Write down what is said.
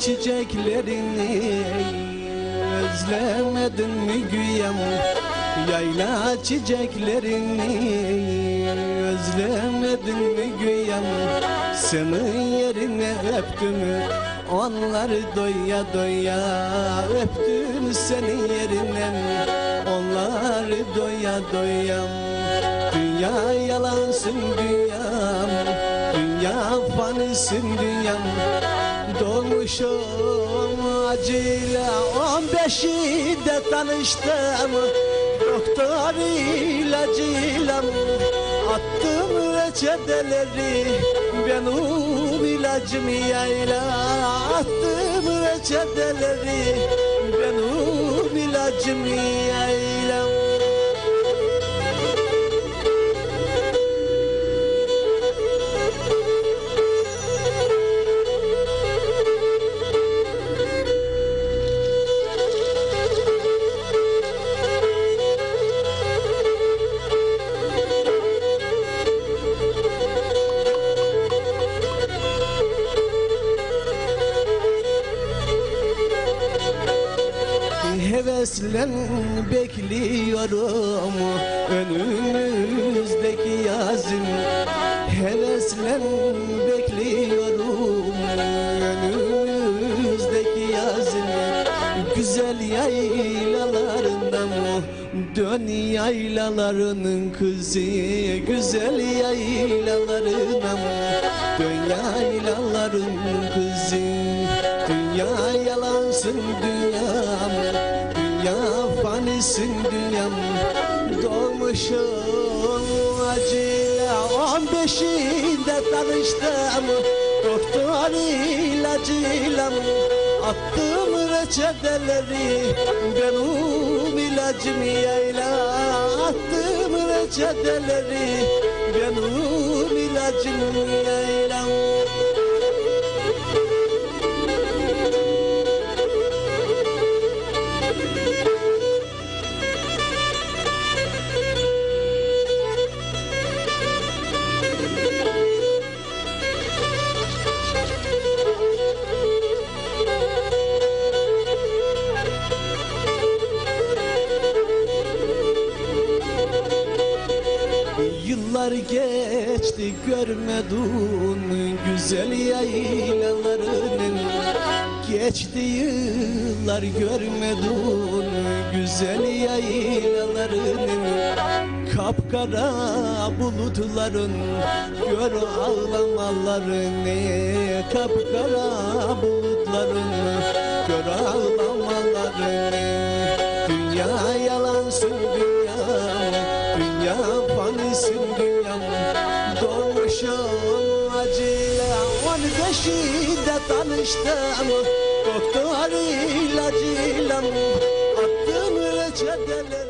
çiçeklerini Özlemedin mi güyem? Yayla çiçeklerini Özlemedin mi güyem? Senin yerine öptüm Onları doya doya Öptüm senin yerine. Onları doya doya Dünya yalansın dünyam Dünya fanisin dünyam Doğmuşum acıyla On beşinde tanıştım. Doktor ilacıyla Attım reçeteleri Benim ilacım yayla. Attım reçeteleri Benim ilacım yayla Heveslen bekliyorum. Önümüzdeki yazın Heveslen bekliyorum. Önümüzdeki yazın Güzel yaylalarından dön yaylalarının kızı Güzel yaylalarından dön yaylaların kızı Dünya yalansın Dünya fanisin dünyam Doğmuşum acıyla On beşinde tanıştım. Doktor ilacıyla Attım reçeteleri Benim ilacım yayla Attım reçeteleri Benim ilacım yayla Yıllar geçti görmedin güzel yaylalarının Geçti yıllar görmedin güzel yaylalarının Kapkara bulutların gör ağlamalarını Kapkara bulutların gör ağlamalarını Dünya Doğmuşum acıyla On beşinde tanıştım. Doktor ilacıyla Attım reçeteleri